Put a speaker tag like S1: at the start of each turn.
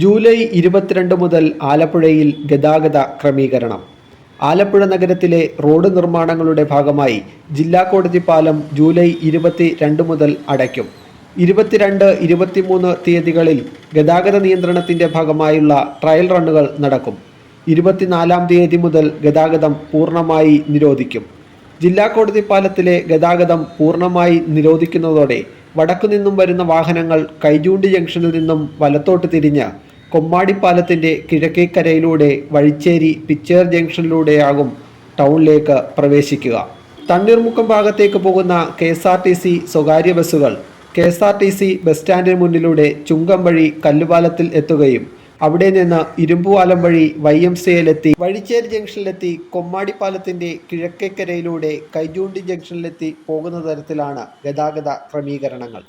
S1: July ഇരുപത്തിരണ്ട് മുതൽ ആലപ്പുഴയിൽ ഗതാഗത ക്രമീകരണം. ആലപ്പുഴ നഗരത്തിലെ റോഡ് നിർമ്മാണങ്ങളുടെ ഭാഗമായി ജില്ലാ കോടതി പാലം ജൂലൈ ഇരുപത്തി രണ്ട് മുതൽ അടയ്ക്കും. ഇരുപത്തിരണ്ട് ഇരുപത്തിമൂന്ന് തീയതികളിൽ ഗതാഗത നിയന്ത്രണത്തിന്റെ ഭാഗമായുള്ള ട്രയൽ റണ്ണുകൾ നടക്കും. ഇരുപത്തിനാലാം തീയതി മുതൽ ഗതാഗതം പൂർണമായി നിരോധിക്കും. ജില്ലാ കോടതി പാലത്തിലെ ഗതാഗതം പൂർണമായി നിരോധിക്കുന്നതോടെ വടക്കുനിന്നും വരുന്ന വാഹനങ്ങൾ കൈചൂണ്ടി ജംഗ്ഷനിൽ നിന്നും വലത്തോട്ട് തിരിഞ്ഞ് കൊമ്മാടിപ്പാലത്തിന്റെ കിഴക്കേക്കരയിലൂടെ വഴിച്ചേരി പിച്ചേർ ജംഗ്ഷനിലൂടെയാകും ടൗണിലേക്ക് പ്രവേശിക്കുക. തണ്ണീർമുക്കം ഭാഗത്തേക്ക് പോകുന്ന K S R T C സ്വകാര്യ ബസ്സുകൾ K S R T C bus സ്റ്റാൻഡിന് മുന്നിലൂടെ ചുങ്കം വഴി കല്ലുപാലത്തിൽ എത്തുകയും അവിടെ നിന്ന് ഇരുമ്പുപാലം വഴി വൈ എം സിയിലെത്തി വഴിച്ചേരി ജംഗ്ഷനിലെത്തി കൊമ്മാടിപ്പാലത്തിന്റെ കിഴക്കേക്കരയിലൂടെ കൈചൂണ്ടി ജംഗ്ഷനിലെത്തി പോകുന്ന തരത്തിലാണ് ഗതാഗത ക്രമീകരണങ്ങൾ.